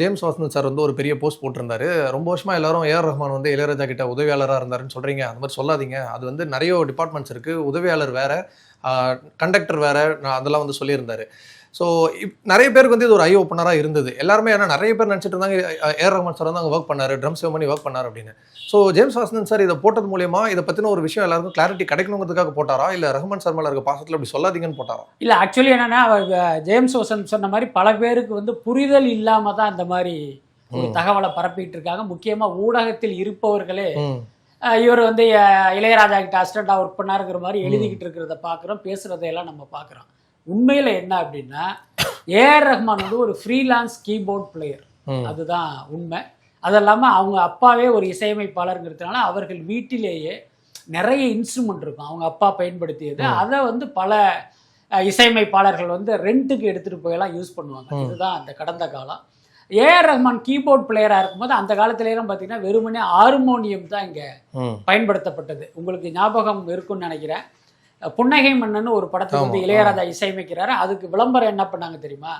James Vasan sir வந்து ஒரு பெரிய போஸ்ட் போட்டிருந்தாரு. ரொம்ப வருஷமாக எல்லாரும் ஏஆர் ரஹ்மான் வந்து இளையராஜா கிட்ட உதவியாளராக இருந்தாருன்னு சொல்கிறீங்க அந்த மாதிரி சொல்லாதீங்க. அது வந்து நிறைய டிபார்ட்மெண்ட்ஸ் இருக்குது உதவியாளர் வேறு கண்டக்டர் வேறு அதெல்லாம் வந்து சொல்லியிருந்தாரு. ஸோ நிறைய பேருக்கு வந்து இது ஒரு ஐ ஓப்பனராக இருந்தது. எல்லாருமே ஏன்னா நிறைய பேர் நினச்சிட்டு இருந்தாங்க ஏஆர் ரஹ்மான் சார் வந்து அங்கே ஒர்க் பண்ணாரு ட்ரம் சேவ் பண்ணி ஒர்க் பண்ணாரு அப்படின்னு. ஸோ ஜேம்ஸ் வாசன் சார் இதை போட்டது மூலியமா இதை பற்றின ஒரு விஷயம் எல்லாருக்கும் கிளாரிட்டி கிடைக்கணுங்கிறதுக்காக போட்டாரா? இல்லை ரஹ்மான் சார் மேலே இருக்க பாசத்தில் அப்படி சொல்லாதீங்கன்னு போட்டாரா? இல்லை ஆக்சுவலி என்னன்னா அவர் ஜேம்ஸ் ஓசன் சொன்ன மாதிரி பல பேருக்கு வந்து புரிதல் இல்லாம தான் இந்த மாதிரி ஒரு. தகவலை பரப்பிட்டு இருக்காங்க. முக்கியமா ஊடகத்தில் இருப்பவர்களே இவர் வந்து இளையராஜா கிட்ட அசிஸ்டண்டா ஒர்க் பண்ணாருங்கிற மாதிரி எழுதிக்கிட்டு இருக்கிறத பார்க்குறோம் பேசுறதையெல்லாம் நம்ம பார்க்குறோம் உண்மையில என்ன அப்படின்னா ஏஆர் ரஹ்மான் வந்து ஒரு ஃப்ரீலான்ஸ் கீபோர்ட் பிளேயர் அதுதான் உண்மை. அது இல்லாமல் அவங்க அப்பாவே ஒரு இசையமைப்பாளருங்கிறதுனால அவர்கள் வீட்டிலேயே நிறைய இன்ஸ்ட்ருமெண்ட் இருக்கும். அவங்க அப்பா பயன்படுத்தியது. அதை வந்து பல இசையமைப்பாளர்கள் வந்து ரெண்ட்டுக்கு எடுத்துகிட்டு போயெல்லாம் யூஸ் பண்ணுவாங்க. இதுதான் அந்த கடந்த காலம். ஏஆர் ரஹ்மான் கீபோர்ட் பிளேயராக இருக்கும்போது அந்த காலத்துலேயும் பார்த்தீங்கன்னா வெறுமனே ஹார்மோனியம் தான் இங்கே பயன்படுத்தப்பட்டது. உங்களுக்கு ஞாபகம் இருக்கும்னு நினைக்கிறேன். புன்னகை மன்னன் ஒரு படத்துக்கு வந்து இளையராஜா இசையமைக்கிறாரு. அதுக்கு விளம்பரம் என்ன பண்ணாங்க தெரியுமா?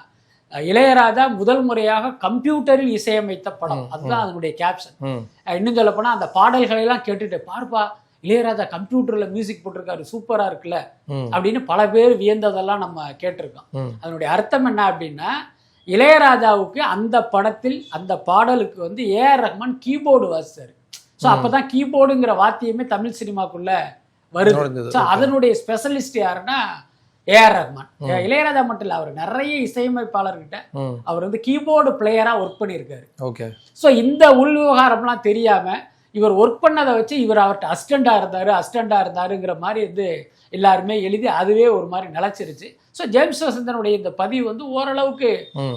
இளையராஜா முதல் முறையாக கம்ப்யூட்டரில் இசையமைத்த படம். அதுதான் அதனுடைய கேப்ஷன் இன்னும் சொல்ல போனா அந்த பாடல்களை எல்லாம் கேட்டுட்டு பார்ப்பா இளையராஜா கம்ப்யூட்டர்ல மியூசிக் போட்டிருக்காரு சூப்பரா இருக்குல்ல? அப்படின்னு பல பேர் வியந்ததெல்லாம் நம்ம கேட்டிருக்கோம். அதனுடைய அர்த்தம் என்ன அப்படின்னா இளையராஜாவுக்கு அந்த படத்தில் அந்த பாடலுக்கு வந்து ஏஆர் ரஹ்மான் கீபோர்டு வாசிச்சாரு. ஸோ. அப்பதான் கீபோர்டுங்கிற வாத்தியமே தமிழ் சினிமாக்குள்ள வருது. அதனுடைய ஸ்பெஷலிஸ்ட் யாருன்னா ஏஆர் ரஹ்மான். இளையராஜா மட்டும் இல்லை அவர் நிறைய இசையமைப்பாளர்கிட்ட அவர் வந்து கீபோர்டு பிளேயரா ஒர்க் பண்ணியிருக்காரு. ஓகே ஸோ இந்த உள் விவகாரம்லாம் தெரியாம இவர் ஒர்க் பண்ணதை வச்சு இவர் அவர்கிட்ட அசிஸ்டண்டா இருந்தாரு அசிஸ்டண்டா இருந்தாருங்கிற மாதிரி வந்து எல்லாருமே எழுதி அதுவே ஒரு மாதிரி நிலச்சிருச்சு. ஸோ ஜேம்ஸ் வசந்தனுடைய இந்த பதிவு வந்து ஓரளவுக்கு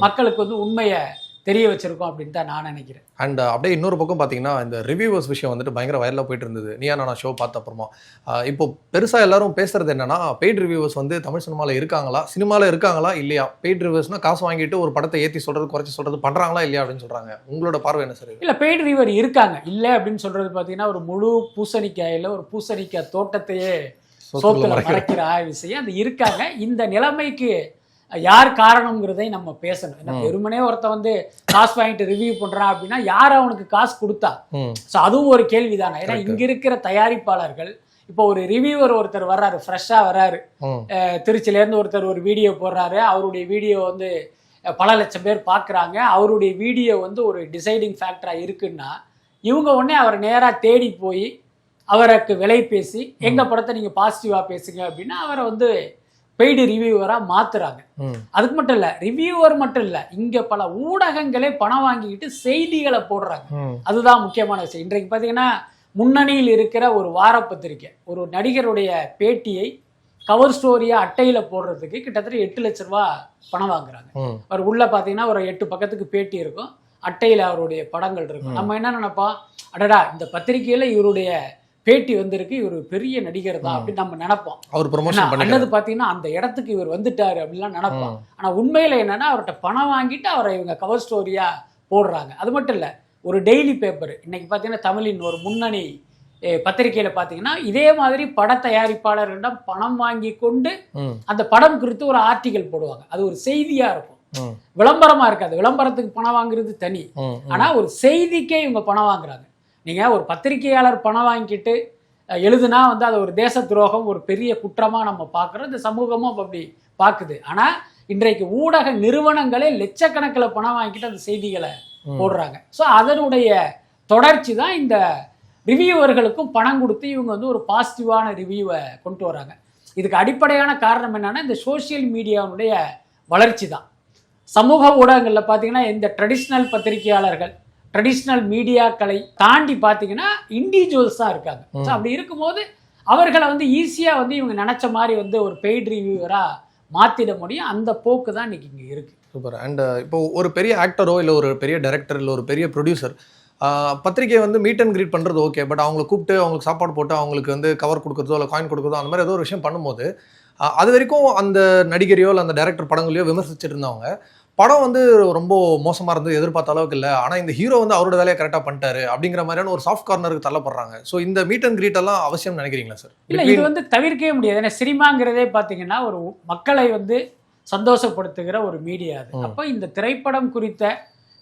மக்களுக்கு வந்து உண்மையை தெரிய வச்சிருக்கோம் அப்படின்னு தான் நான் நினைக்கிறேன். அண்ட் அப்படியே இன்னொரு பக்கம் பார்த்தீங்கன்னா இந்த ரிவ்யூவர்ஸ் விஷயம் வந்துட்டு பயங்கர வைரலாக போயிட்டு இருந்தது நீயா நான் ஷோ பார்த்த அப்புறமா. இப்போ பெருசாக எல்லாரும் பேசுறது என்னன்னா பெய்ட் ரிவ்யூவர்ஸ் வந்து தமிழ் சினிமாவில் இருக்காங்களா? சினிமாவில் இருக்காங்களா? இல்லையா? பெய்ட் ரிவ்யூவர்ஸ்னா காசு வாங்கிட்டு ஒரு படத்தை ஏற்றி சொல்றது குறைச்சி சொல்றது பண்றாங்களா இல்லையா அப்படின்னு சொல்றாங்க. உங்களோட பார்வை என்ன சார் இல்ல பெய்ட் ரிவர் இருக்காங்க. இல்லை அப்படின்னு சொல்றது பார்த்தீங்கன்னா ஒரு முழு பூசணிக்காயில ஒரு பூசணிக்காய் தோட்டத்தையே சோத்துல மறைக்கிற ஆய்வு செய்ய அது இருக்காங்க. இந்த நிலைமைக்கு யார் காரணம்ங்கிறதை நம்ம பேசணும். ஏன்னா ம். வெறுமனே ஒருத்தன் வந்து காசு வாங்கிட்டு ரிவ்யூ பண்றான் அப்படின்னா யார் அவனுக்கு காசு கொடுத்தா? ஸோ அதுவும் ஒரு கேள்வி தானே ஏன்னா. இங்க இருக்கிற தயாரிப்பாளர்கள் இப்போ ஒரு ரிவ்யூவர் ஒருத்தர் வர்றாரு ஃப்ரெஷ்ஷாக வர்றாரு. ம். அஹ் திருச்சியிலேருந்து ஒருத்தர் ஒரு வீடியோ போடுறாரு. அவருடைய வீடியோ வந்து பல லட்சம் பேர் பார்க்குறாங்க. அவருடைய வீடியோ வந்து ஒரு டிசைடிங் ஃபேக்டராக இருக்குன்னா இவங்க உடனே அவரை நேராக தேடி போய் அவருக்கு விலை பேசி எங்கள் படத்தை நீங்கள் பாசிட்டிவாக பேசுங்க அப்படின்னா அவரை வந்து பெய்டு ரிவ்யூவராக மாத்துறாங்க. அதுக்கு மட்டும் இல்லை ரிவ்யூவர் மட்டும் இல்லை இங்கே பல ஊடகங்களே பணம் வாங்கிக்கிட்டு செய்திகளை போடுறாங்க. அதுதான் முக்கியமான விஷயம். இன்றைக்கு பார்த்தீங்கன்னா முன்னணியில் இருக்கிற ஒரு வார பத்திரிக்கை ஒரு நடிகருடைய பேட்டியை கவர் ஸ்டோரியா அட்டையில போடுறதுக்கு கிட்டத்தட்ட எட்டு லட்ச ரூபா பணம் வாங்குறாங்க. அவர் உள்ள பார்த்தீங்கன்னா ஒரு எட்டு பக்கத்துக்கு பேட்டி இருக்கும். அட்டையில அவருடைய படங்கள் இருக்கும். நம்ம என்ன நினைப்போம்? அடடா இந்த பத்திரிக்கையில இவருடைய பேட்டி வந்திருக்கு இவர் பெரிய நடிகர் தான். அப்படின்னு நம்ம நினைப்போம். அவர் ப்ரொமோஷன் பண்ணிக்கிறாரு பார்த்தீங்கன்னா அந்த இடத்துக்கு இவர் வந்துட்டாரு அப்படின்லாம் நினைப்போம். ஆனா உண்மையில என்னன்னா அவர்கிட்ட பணம் வாங்கிட்டு அவரை இவங்க கவர் ஸ்டோரியா போடுறாங்க. அது மட்டும் இல்ல ஒரு டெய்லி பேப்பர் இன்னைக்கு பார்த்தீங்கன்னா தமிழின் ஒரு முன்னணி அஹ், பத்திரிக்கையில பார்த்தீங்கன்னா இதே மாதிரி பட தயாரிப்பாளர்களிடம் பணம் வாங்கி கொண்டு அந்த படம் குறித்து ஒரு ஆர்டிகல் போடுவாங்க. அது ஒரு செய்தியா இருக்கும். விளம்பரமா இருக்காது. விளம்பரத்துக்கு பணம் வாங்குறது தனி. ஆனா ஒரு செய்திக்கே இவங்க பணம் வாங்குறாங்க. நீங்க ஒரு பத்திரிகையாளர் பணம் வாங்கிட்டு எழுதுனா வந்து அது ஒரு தேச துரோகம் ஒரு பெரிய குற்றமா நம்ம பார்க்குறோம். இந்த சமூகமும் அப்ப அப்படி பார்க்குது. ஆனா இன்றைக்கு ஊடக நிறுவனங்களே லட்சக்கணக்கில் பணம் வாங்கிட்டு அந்த செய்திகளை. போடுறாங்க. ஸோ அதனுடைய தொடர்ச்சி தான் இந்த ரிவ்யூவர்களுக்கும் பணம் கொடுத்து இவங்க வந்து ஒரு பாசிட்டிவான ரிவ்யூவை கொண்டு வராங்க. இதுக்கு அடிப்படையான காரணம் என்னன்னா இந்த சோஷியல் மீடியாவுடைய வளர்ச்சி தான். சமூக ஊடகங்களில் பார்த்தீங்கன்னா இந்த ட்ரெடிஷ்னல் பத்திரிகையாளர்கள் ட்ரெடிஷ்னல் மீடியாக்களை தாண்டி பார்த்தீங்கன்னா இண்டிவிஜுவல்ஸ் தான் இருக்காங்க ஸோ அப்படி இருக்கும்போது அவர்களை வந்து ஈஸியாக வந்து இவங்க நினச்ச மாதிரி வந்து ஒரு பெய்ட் ரிவ்யூவராக மாற்றிட முடியும். அந்த போக்கு தான் இன்னைக்கு இங்கே இருக்குது சூப்பர் அண்ட் இப்போ ஒரு பெரிய ஆக்டரோ இல்லை ஒரு பெரிய டைரக்டர் இல்லை ஒரு பெரிய ப்ரொடியூசர் ஆஹ் பத்திரிக்கை வந்து மீட் அண்ட் கிரீட் பண்ணுறது ஓகே பட் அவங்களை கூப்பிட்டு அவங்களுக்கு சாப்பாடு போட்டு அவங்களுக்கு வந்து கவர் கொடுக்குறதோ இல்லை காயின் கொடுக்குறதோ அந்த மாதிரி ஏதோ ஒரு விஷயம் பண்ணும்போது அது வரைக்கும் அந்த நடிகரையோ இல்லை அந்த டேரக்டர் படங்களையோ விமர்சிச்சுட்டு இருந்தவங்க படம் வந்து ரொம்ப மோசமாக இருந்தது எதிர்பார்த்த அளவுக்கு இல்லை. ஆனால் இந்த ஹீரோ வந்து அவரோட வேலையை கரெக்டாக பண்ணிட்டாரு அப்படிங்கிற மாதிரியான ஒரு சாஃப்ட் கார்னருக்கு தள்ளப்படுறாங்க. ஸோ இந்த மீட் அண்ட் கிரீட் எல்லாம் அவசியம் நினைக்கிறீங்களா சார் இல்ல இது வந்து தவிர்க்கவே முடியாது. ஏன்னா சினிமாங்கிறதே பாத்தீங்கன்னா ஒரு மக்களை வந்து சந்தோஷப்படுத்துகிற ஒரு மீடியா அது. அப்போ இந்த திரைப்படம் குறித்த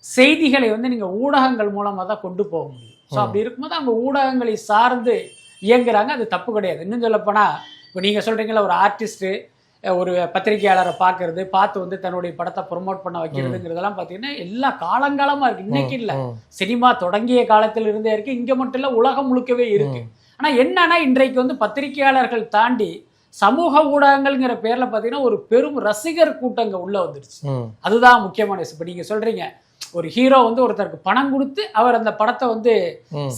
செய்திகளை வந்து நீங்க ஊடகங்கள் மூலமா தான் கொண்டு போக முடியும். ஸோ. அப்படி இருக்கும்போது அவங்க ஊடகங்களை சார்ந்து இயங்குறாங்க. அது தப்பு கிடையாது. இன்னும் சொல்லப்போனா இப்போ நீங்க சொல்றீங்களா ஒரு ஆர்டிஸ்ட் ஒரு பத்திரிகையாளரை பார்க்கறது பார்த்து வந்து தன்னுடைய படத்தை ப்ரொமோட் பண்ண வைக்கிறதுங்கிறதெல்லாம் பார்த்தீங்கன்னா எல்லா காலங்காலமா இருக்கு. இன்னைக்கு இல்ல. சினிமா தொடங்கிய காலத்துல இருந்தே இருக்கு. இங்க மட்டும் இல்ல உலகம் முழுக்கவே இருக்கு. ம், ஆனா என்னன்னா இன்றைக்கு வந்து பத்திரிகையாளர்கள் தாண்டி சமூக ஊடகங்கள்ங்கிற பேர்ல பாத்தீங்கன்னா ஒரு பெரும் ரசிகர் கூட்டங்க உள்ள வந்துருச்சு அதுதான் முக்கியமான விஷயம். இப்ப நீங்க சொல்றீங்க ஒரு ஹீரோ வந்து ஒருத்தருக்கு பணம் கொடுத்து அவர் அந்த படத்தை வந்து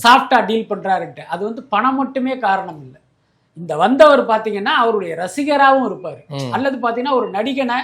சாஃப்டா டீல் பண்றாருன்ட்டு. அது வந்து பணம் மட்டுமே காரணம் இல்லை. இந்த வந்தவர் பாத்தீங்கன்னா அவருடைய ரசிகராகவும் இருப்பாரு. அல்லது பாத்தீங்கன்னா ஒரு நடிகனை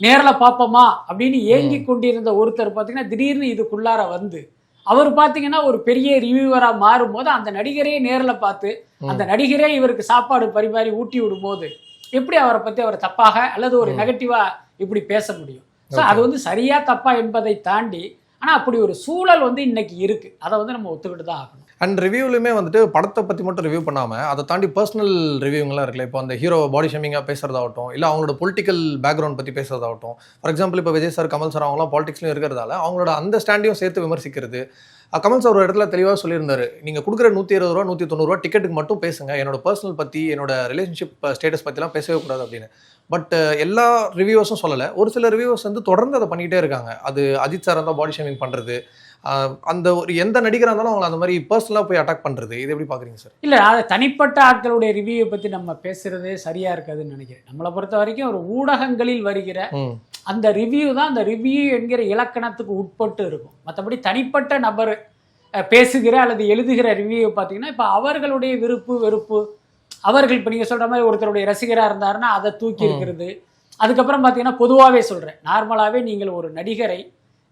நேர்ல பார்ப்போமா அப்படின்னு ஏங்கி கொண்டிருந்த ஒருத்தர் பாத்தீங்கன்னா திடீர்னு இதுக்குள்ளார வந்து அவர் பாத்தீங்கன்னா ஒரு பெரிய ரிவ்யூவரா மாறும்போது அந்த நடிகரையே நேர்ல பார்த்து. அந்த நடிகரே இவருக்கு சாப்பாடு பரிமாறி ஊட்டி விடும்போது எப்படி அவரை பத்தி அவர் தப்பாக அல்லது ஒரு ம். நெகட்டிவா இப்படி பேச முடியும் ஸோ. அது வந்து சரியா தப்பா என்பதை தாண்டி ஆனா அப்படி ஒரு சூழல் வந்து இன்னைக்கு இருக்கு அதை வந்து நம்ம ஒத்துக்கிட்டு தான் ஆகணும் அண்ட் ரிவ்யூலையுமே வந்துட்டு படத்தை பற்றி மட்டும் ரிவ்யூ பண்ணாமல் அதை தாண்டி பர்சனல் ரிவ்யூங்களாம் இருக்குல்ல இப்போ அந்த ஹீரோ பாடி ஷேமிங்காக பேசுறதாகட்டும் இல்லை அவங்களோட பொலிட்டிக்கல் பேக்ரவுண்ட் பற்றி பேசுறதாகட்டும். ஃபார் எக்ஸாம்பிள் இப்போ விஜய் சார் கமல் சார் அவங்களாம் பாலிடிக்ஸ்லையும் இருக்கிறதால அவங்களோட அந்த ஸ்டாண்டையும் சேர்த்து விமர்சிக்கிறது. கமல் சார் ஒரு இடத்துல தெளிவாக சொல்லியிருந்தாரு நீங்கள் கொடுக்குற நூற்றி இருபது ரூபா நூற்றி தொண்ணூறுரூவா டிக்கெட்டுக்கு மட்டும் பேசுங்க. என்னோட பர்சனல் பற்றி என்னோட ரிலேஷன்ஷிப் ஸ்டேட்டஸ் பற்றிலாம் பேசவே கூடாது அப்படின்னு. பட் எல்லா ரிவ்யூவர்ஸும் சொல்லலை. ஒரு சில ரிவ்யூவர்ஸ் வந்து தொடர்ந்து அதை பண்ணிகிட்டே இருக்காங்க. அது அஜித் சார் இருந்தால் பாடி ஷேமிங் பண்ணுறது அந்த ஒரு எந்த நடிகராக இருந்தாலும் அவங்களை அந்த மாதிரி பர்சனலாக போய் அட்டாக் பண்ணுறது இது எப்படி பார்க்குறீங்க சார் இல்ல அது தனிப்பட்ட ஆட்களுடைய ரிவ்யூவை பத்தி நம்ம பேசுறதே சரியா இருக்காதுன்னு நினைக்கிறேன். நம்மளை பொறுத்த வரைக்கும் ஒரு ஊடகங்களில் வருகிற அந்த ரிவ்யூ தான் அந்த ரிவ்யூ என்கிற இலக்கணத்துக்கு உட்பட்டு இருக்கும். மற்றபடி தனிப்பட்ட நபர் பேசுகிற அல்லது எழுதுகிற ரிவ்யூவை பார்த்தீங்கன்னா இப்போ அவர்களுடைய விருப்பு வெறுப்பு அவர்கள் இப்போ நீங்கள் சொல்ற மாதிரி ஒருத்தருடைய ரசிகராக இருந்தாருன்னா அதை தூக்கி. இருக்கிறது. அதுக்கப்புறம் பார்த்தீங்கன்னா பொதுவாகவே சொல்கிறேன் நார்மலாகவே நீங்கள் ஒரு நடிகரை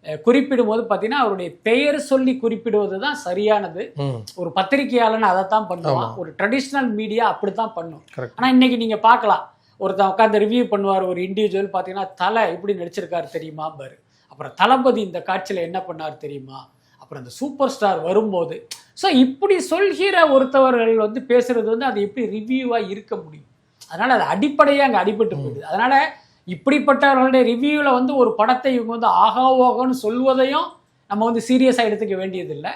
அஹ், குறிப்பிடும்போது பார்த்தீங்கன்னா அவருடைய பெயர் சொல்லி குறிப்பிடுவது தான் சரியானது ஒரு பத்திரிகையாளன் அதைத்தான் பண்ணுவான். ஆமா. ஒரு ட்ரெடிஷ்னல் மீடியா அப்படித்தான் பண்ணும். கரெக்ட் ஆனா இன்னைக்கு நீங்க பார்க்கலாம். ஒருத்தன் உட்காந்து ரிவ்யூ பண்ணுவார். ஒரு இண்டிவிஜுவல் பார்த்தீங்கன்னா தலை எப்படி நடிச்சிருக்காரு தெரியுமா பாரு அப்புறம் தளபதி இந்த காட்சியில் என்ன பண்ணார் தெரியுமா? அப்புறம் அந்த சூப்பர் ஸ்டார் வரும்போது. ஸோ இப்படி சொல்கிற ஒருத்தவர்கள் வந்து பேசுறது வந்து அது எப்படி ரிவ்யூவாக இருக்க முடியும்? அதனால அது அடிப்படையாக அங்கே அடிபட்டு போயிடுது. அதனால இப்படிப்பட்டவர்களுடைய ரிவ்யூவில் வந்து ஒரு படத்தை இவங்க வந்து ஆகா ஓகோன்னு சொல்வதையும் நம்ம வந்து சீரியஸாக எடுத்துக்க வேண்டியதில்லை.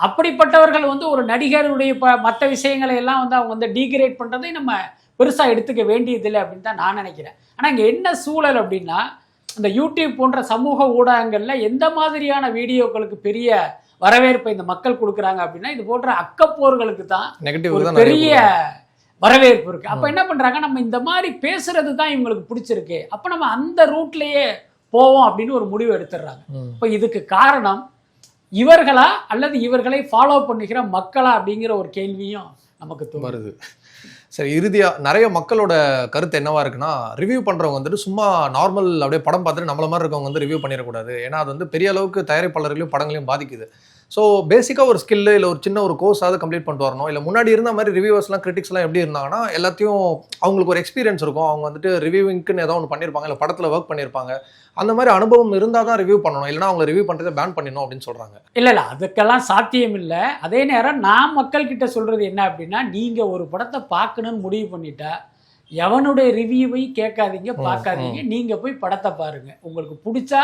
அப்படிப்பட்டவர்கள் வந்து ஒரு நடிகருடைய ப மற்ற விஷயங்களை எல்லாம் வந்து அவங்க வந்து டீக்ரேட் பண்ணுறதை நம்ம பெருசாக எடுத்துக்க வேண்டியதில்லை அப்படின்னு தான் நான் நினைக்கிறேன். ஆனால் இங்கே என்ன சூழல் அப்படின்னா இந்த யூடியூப் போன்ற சமூக ஊடகங்களில் எந்த மாதிரியான வீடியோக்களுக்கு பெரிய வரவேற்பை இந்த மக்கள் கொடுக்குறாங்க அப்படின்னா இது போன்ற அக்கப்போர்களுக்கு தான் நெகட்டிவ் ஒரு தான் பெரிய வரவேற்பு இருக்கு. அப்ப என்ன பண்றாங்க? நம்ம இந்த மாதிரி பேசுறது தான் இவங்களுக்கு பிடிச்சிருக்கு. அப்ப நம்ம அந்த ரூட்லயே போவோம் அப்படின்னு ஒரு முடிவு எடுத்துடுறாங்க. இப்ப இதுக்கு காரணம் இவர்களா அல்லது இவர்களை ஃபாலோ பண்ணுகிற மக்களா அப்படிங்கிற ஒரு கேள்வியும் நமக்கு வருது. சரி இறுதியா நிறைய மக்களோட கருத்து என்னவா இருக்குன்னா ரிவ்யூ பண்றவங்க வந்துட்டு சும்மா நார்மல் அப்படியே படம் பார்த்துட்டு நம்மள மாதிரி இருக்கவங்க வந்து ரிவ்யூ பண்ணிடக்கூடாது. ஏன்னா அது வந்து பெரிய அளவுக்கு தயாரிப்பாளர்களையும் படங்களையும் பாதிக்குது. ஸோ பேசிக்காக ஒரு ஸ்கில்லு இல்லை ஒரு சின்ன ஒரு கோர்ஸாவது கம்ப்ளீட் பண்ணிட்டு வரணும். இல்லை முன்னாடி இருந்த மாதிரி ரிவ்யூவர்ஸ்லாம் கிரிட்டிக்ஸ்லாம் எப்படி இருந்தாங்கன்னா எல்லாத்தையும் அவங்களுக்கு ஒரு எக்ஸ்பீரியன்ஸ் இருக்கும். அவங்க வந்துட்டு ரிவ்யூவிங்க்குன்னு ஏதோ ஒன்று பண்ணியிருப்பாங்க இல்லை படத்தில் ஒர்க் பண்ணியிருப்பாங்க அந்த மாதிரி அனுபவம் இருந்தால் தான் ரிவ்யூ பண்ணணும். இல்லைனா அவங்க ரிவ்யூ பண்ணுறதை பேன் பண்ணணும் அப்படின்னு சொல்கிறாங்க இல்ல இல்ல அதுக்கெல்லாம் சாத்தியம் இல்லை. அதே நேரம் நான் மக்கள் கிட்ட சொல்றது என்ன அப்படின்னா நீங்க ஒரு படத்தை பார்க்கணும்னு முடிவு பண்ணிட்டா எவனுடைய ரிவ்யூவையும் கேட்காதீங்க பார்க்காதீங்க. நீங்க போய் படத்தை பாருங்க. உங்களுக்கு பிடிச்சா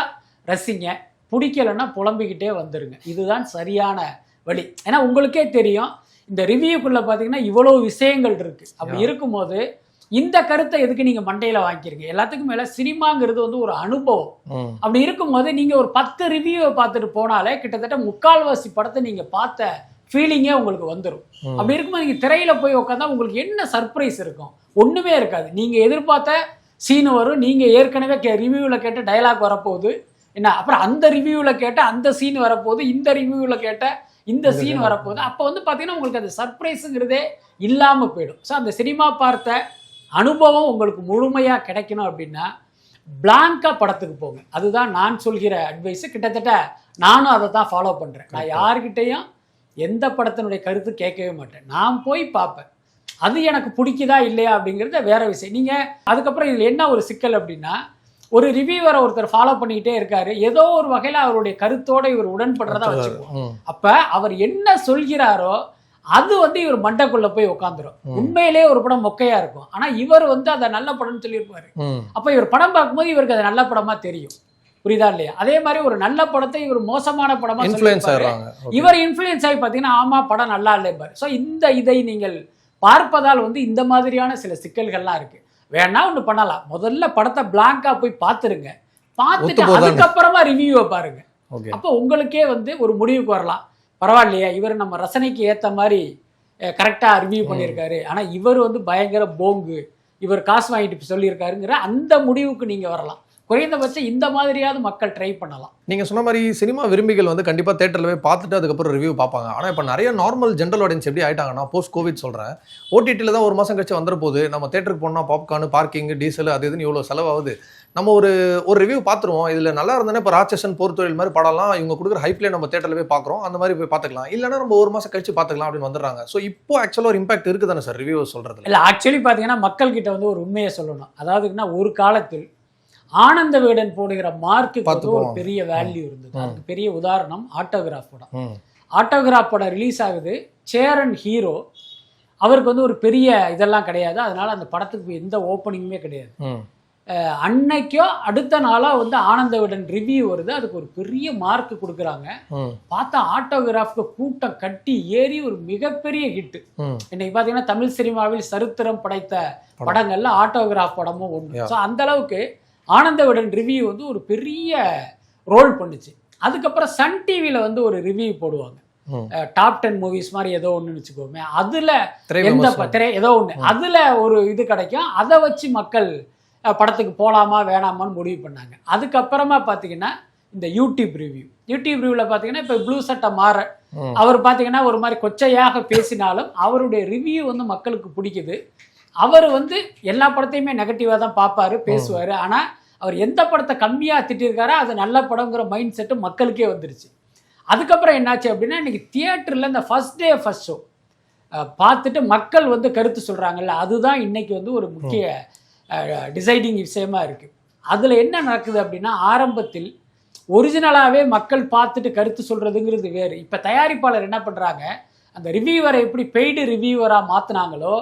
ரசிங்க. பிடிக்கலைன்னா புலம்பிக்கிட்டே வந்துருங்க. இதுதான் சரியான வழி. ஏன்னா உங்களுக்கே தெரியும் இந்த ரிவ்யூக்குள்ள பார்த்தீங்கன்னா இவ்வளோ விஷயங்கள் இருக்கு. அப்படி. இருக்கும்போது இந்த கருத்தை எதுக்கு நீங்க மண்டையில வாங்கிக்கிறீங்க? எல்லாத்துக்கும் மேல சினிமாங்கிறது வந்து ஒரு அனுபவம். அப்படி இருக்கும்போது நீங்க ஒரு பத்து ரிவ்யூவை பார்த்துட்டு போனாலே கிட்டத்தட்ட முக்கால்வாசி படத்தை நீங்க பார்த்த ஃபீலிங்கே உங்களுக்கு வந்துடும். அப்படி இருக்கும்போது நீங்க திரையில போய் உட்காந்தா உங்களுக்கு என்ன சர்ப்ரைஸ் இருக்கும்? ஒண்ணுமே இருக்காது. நீங்க எதிர்பார்த்த சீன் வரும். நீங்க ஏற்கனவே கே ரிவ்யூவில் கேட்ட டயலாக் வரப்போகுது. என்ன அப்புறம் அந்த ரிவ்யூவில் கேட்ட அந்த சீன் வரப்போகுது இந்த ரிவ்யூவில் கேட்ட இந்த சீன் வரப்போகுது. அப்போ வந்து பார்த்தீங்கன்னா உங்களுக்கு அந்த சர்ப்ரைஸுங்கிறதே இல்லாமல் போயிடும். ஸோ அந்த சினிமா பார்த்த அனுபவம் உங்களுக்கு முழுமையாக கிடைக்கணும் அப்படின்னா பிளாங்கா படத்துக்கு போங்க. அதுதான் நான் சொல்கிற அட்வைஸ் கிட்டத்தட்ட நானும் அதை தான் ஃபாலோ பண்றேன். நான் யார்கிட்டயும் எந்த படத்தினுடைய கருத்து கேட்கவே மாட்டேன். நான் போய் பார்ப்பேன். அது எனக்கு பிடிக்குதா இல்லையா அப்படிங்கிறது வேற விஷயம். நீங்க அதுக்கப்புறம் இதுல என்ன ஒரு சிக்கல் அப்படின்னா ஒரு ரிவ்யூவரை ஒருத்தர் ஃபாலோ பண்ணிக்கிட்டே இருக்காரு. ஏதோ ஒரு வகையில அவருடைய கருத்தோட இவர் உடன்படுறதா வச்சுக்குவோம். அப்ப அவர் என்ன சொல்கிறாரோ அது வந்து இவர் மண்டைக்குள்ள போய் உட்காந்துரும் உண்மையிலே ஒரு படம் மொக்கையா இருக்கும். ஆனா இவர் வந்து அதை நல்ல படம்னு சொல்லியிருப்பாரு. அப்ப இவர் படம் பார்க்கும்போது இவருக்கு அது நல்ல படமா தெரியும். புரியுதா இல்லையா? அதே மாதிரி ஒரு நல்ல படத்தை இவர் மோசமான படமா. இவர் இன்ஃப்ளூயன்ஸ் ஆகி பார்த்தீங்கன்னா ஆமா படம் நல்லா இல்லைப்பாரு ஸோ இந்த இதை நீங்கள் பார்ப்பதால் வந்து இந்த மாதிரியான சில சிக்கல்கள்லாம் இருக்கு. வேணா ஒன்று பண்ணலாம். முதல்ல படத்தை பிளாங்கா போய் பார்த்துருங்க. பார்த்துட்டு. அதுக்கப்புறமா ரிவ்யூவை பாருங்க. அப்போ உங்களுக்கே வந்து ஒரு முடிவுக்கு வரலாம். பரவாயில்லையா இவர் நம்ம ரசனைக்கு ஏத்த மாதிரி கரெக்டாக ரிவ்யூ பண்ணியிருக்காரு. ஆனா இவர் வந்து பயங்கர போங்கு. இவர் காசு வாங்கிட்டு சொல்லியிருக்காருங்கிற அந்த முடிவுக்கு நீங்க வரலாம். குறைந்தபட்சம் இந்த மாதிரியாவது மக்கள் ட்ரை பண்ணலாம். நீங்க சொன்ன மாதிரி சினிமா விரும்பிகள் வந்து கண்டிப்பா தேட்டர்ல போய் பார்த்துட்டு அதுக்கப்புறம் ரிவ்யூ பார்ப்பாங்க. ஆனா இப்போ நிறைய நார்மல் ஜென்ரல் ஆடியன்ஸ் எப்படி ஆயிட்டாங்கன்னா போஸ்ட் கோவிட் சொல்றேன் ஓடிடியில் தான் ஒரு மாசம் கழிச்சு வந்துற போது நம்ம தேட்டருக்கு போனா பாப்கார்ன் பார்க்கிங் டீசல் அது இதுன்னு இவ்வளோ செலவாகுது. நம்ம ஒரு ஒரு ரிவ்யூ பார்த்துருவோம். இதுல நல்லா இருந்தேன்னா இப்போ ராட்சசன் போர்த்தொழில் மாதிரி படம்லாம் இவங்க கொடுக்குற ஹைப்லேயே நம்ம தேட்டர்ல போய் பார்க்குறோம். அந்த மாதிரி போய் பார்த்துக்கலாம். இல்லைன்னா நம்ம ஒரு மாசம் கழிச்சு பார்த்துக்கலாம் அப்படின்னு வந்துடுறாங்க. ஸோ இப்போ ஆக்சுவலாக ஒரு இம்பாக்ட் இருக்குது தானே சார் ரிவ்யூ சொல்றதுல? இல்ல ஆக்சுவலி பார்த்தீங்கன்னா மக்கள் கிட்ட வந்து ஒரு உண்மையை சொல்லணும். அதாவதுன்னா ஒரு காலத்தில் ஆனந்த விகடன் போடுகிற மார்க்கு பார்த்து ஒரு. பெரிய வேல்யூ இருந்தது. அதுக்கு பெரிய உதாரணம் ஆட்டோகிராஃப் படம். ஆட்டோகிராஃப் படம் ரிலீஸ் ஆகுது. சேரன் ஹீரோ அவருக்கு வந்து ஒரு பெரிய இதெல்லாம் கிடையாது. அதனால அந்த படத்துக்கு எந்த ஓப்பனிங்குமே கிடையாது. அன்னைக்கோ அடுத்த நாளோ வந்து ஆனந்த விகடன் ரிவ்யூ வருது. அதுக்கு ஒரு பெரிய மார்க் கொடுக்குறாங்க. பார்த்தா ஆட்டோகிராஃப்க்கு கூட்டம் கட்டி ஏறி ஒரு மிகப்பெரிய ஹிட் இன்னைக்கு பார்த்தீங்கன்னா தமிழ் சினிமாவில் சரித்திரம் படைத்த படங்கள்ல ஆட்டோகிராஃப் படமும் ஒன்று. ஸோ அந்த அளவுக்கு ஆனந்த விகடன் ரிவ்யூ வந்து ஒரு பெரிய ரோல் பண்ணுச்சு. அதுக்கப்புறம் சன் டிவியில் வந்து ஒரு ரிவ்யூ போடுவாங்க. டாப் டென் மூவிஸ் மாதிரி ஏதோ ஒன்று வச்சுக்கோமே. அதுல எந்த திரை ஏதோ ஒன்று அதுல ஒரு இது கிடைக்கும். அதை வச்சு மக்கள் படத்துக்கு போலாமா வேணாமான்னு முடிவு பண்ணாங்க. அதுக்கப்புறமா பார்த்தீங்கன்னா இந்த யூடியூப் ரிவ்யூ யூடியூப் ரிவ்யூவில் பார்த்தீங்கன்னா இப்போ ப்ளூ சட்டை மாற. அவர் பார்த்தீங்கன்னா ஒரு மாதிரி கொச்சையாக பேசினாலும் அவருடைய ரிவ்யூ வந்து மக்களுக்கு பிடிக்குது. அவர் வந்து எல்லா படத்தையுமே நெகட்டிவாக தான் பார்ப்பாரு பேசுவார். ஆனால் அவர் எந்த படத்தை கம்மியாக திட்டிருக்காரோ அது நல்ல படங்கிற மைண்ட் செட்டு மக்களுக்கே வந்துருச்சு. அதுக்கப்புறம் என்னாச்சு அப்படின்னா இன்னைக்கு தியேட்டரில் இந்த ஃபர்ஸ்ட் டே ஃபர்ஸ்ட் ஷோ பார்த்துட்டு மக்கள் வந்து கருத்து சொல்கிறாங்கல்ல அதுதான் இன்னைக்கு வந்து ஒரு முக்கிய டிசைடிங் விஷயமா இருக்கு. அதில் என்ன நடக்குது அப்படின்னா ஆரம்பத்தில் ஒரிஜினலாகவே மக்கள் பார்த்துட்டு கருத்து சொல்கிறதுங்கிறது வேறு. இப்போ தயாரிப்பாளர் என்ன பண்ணுறாங்க அந்த ரிவ்யூவரை எப்படி பெய்டு ரிவ்யூவராக மாற்றினாங்களோ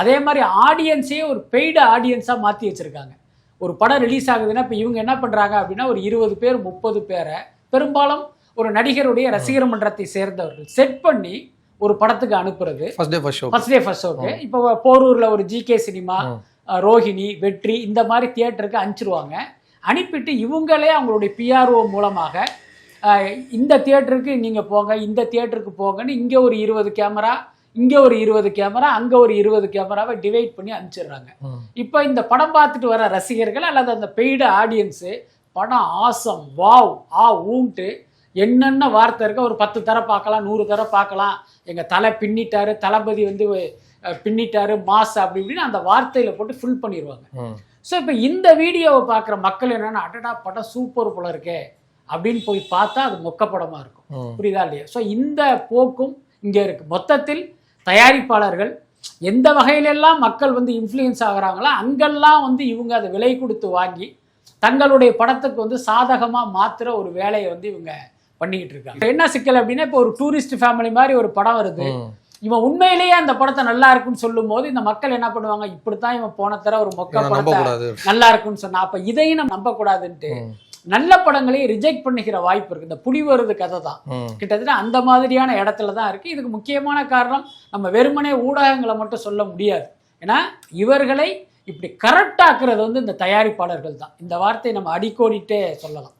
அதே மாதிரி ஆடியன்ஸே ஒரு பெய்டு ஆடியன்ஸாக மாற்றி வச்சுருக்காங்க. ஒரு படம் ரிலீஸ் ஆகுதுன்னா இப்போ இவங்க என்ன பண்ணுறாங்க அப்படின்னா ஒரு இருபது பேர் முப்பது பேரை பெரும்பாலும் ஒரு நடிகருடைய ரசிகர் மன்றத்தை சேர்ந்தவர்கள் செட் பண்ணி ஒரு படத்துக்கு அனுப்புறது. First day first show first day first ஷோக்கு இப்போ போரூரில் ஒரு ஜிகே சினிமா ரோஹிணி வெற்றி இந்த மாதிரி தியேட்டருக்கு அனுப்பிச்சிருவாங்க. அனுப்பிட்டு இவங்களே அவங்களுடைய பிஆர்ஓ மூலமாக இந்த தியேட்டருக்கு நீங்கள் போங்க இந்த தியேட்டருக்கு போங்கன்னு இங்கே ஒரு இருபது கேமரா இங்கே ஒரு இருபது கேமரா அங்கே ஒரு இருபது கேமராவை டிவைட் பண்ணி அனுப்பிச்சிடுறாங்க. இப்போ இந்த படம் பார்த்துட்டு வர ரசிகர்கள் அல்லது அந்த பெய்டு ஆடியன்ஸு படம் ஆசம் வாவ் ஆ ஊன்ட்டு என்னென்ன வார்த்தை இருக்க ஒரு பத்து தர பார்க்கலாம் நூறு தர பார்க்கலாம். எங்கள் தலை பின்னிட்டாரு தளபதி வந்து பின்னிட்டாரு மாஸ் அப்படி இப்படின்னு அந்த வார்த்தையில் போட்டு ஃபில் பண்ணிடுவாங்க ஸோ இப்போ இந்த வீடியோவை பார்க்குற மக்கள் என்னென்னா அடடா படம் சூப்பர் போல இருக்கே. அப்படின்னு போய் பார்த்தா அது மொக்க படமாக இருக்கும். புரியுதா இல்லையா? ஸோ இந்த போக்கும் இங்கே இருக்கு. மொத்தத்தில் தயாரிப்பாளர்கள் எந்த வகையிலெல்லாம் மக்கள் வந்து இன்ஃப்ளூயன்ஸ் ஆகுறாங்களோ அங்கெல்லாம் வந்து இவங்க அதை விலை கொடுத்து வாங்கி தங்களுடைய படத்துக்கு வந்து சாதகமாக மாத்துற ஒரு வேலையை வந்து இவங்க பண்ணிக்கிட்டு இருக்காங்க. என்ன சிக்கல் அப்படின்னா இப்போ ஒரு டூரிஸ்ட் ஃபேமிலி மாதிரி ஒரு படம் வருது. இவன் உண்மையிலேயே அந்த படத்தை நல்லா இருக்குன்னு சொல்லும் போது இந்த மக்கள் என்ன பண்ணுவாங்க? இப்படித்தான் இவன் போன தர ஒரு மொக்க படத்தை நல்லா இருக்குன்னு சொன்னா அப்ப இதையும் நம்ம நம்ப கூடாதுன்ட்டு. நல்ல படங்களையும் ரிஜெக்ட் பண்ணிக்கிற வாய்ப்பு இருக்கு. இந்த வருது கதை தான். கிட்டத்தட்ட அந்த மாதிரியான இடத்துல தான் இருக்கு. இதுக்கு முக்கியமான காரணம் நம்ம வெறுமனே ஊடகங்களை மட்டும் சொல்ல முடியாது. ஏன்னா இவர்களை இப்படி கரெக்டாக்குறது வந்து இந்த தயாரிப்பாளர்கள் தான். இந்த வார்த்தையை நம்ம அடிக்கோடிட்டே சொல்லலாம்.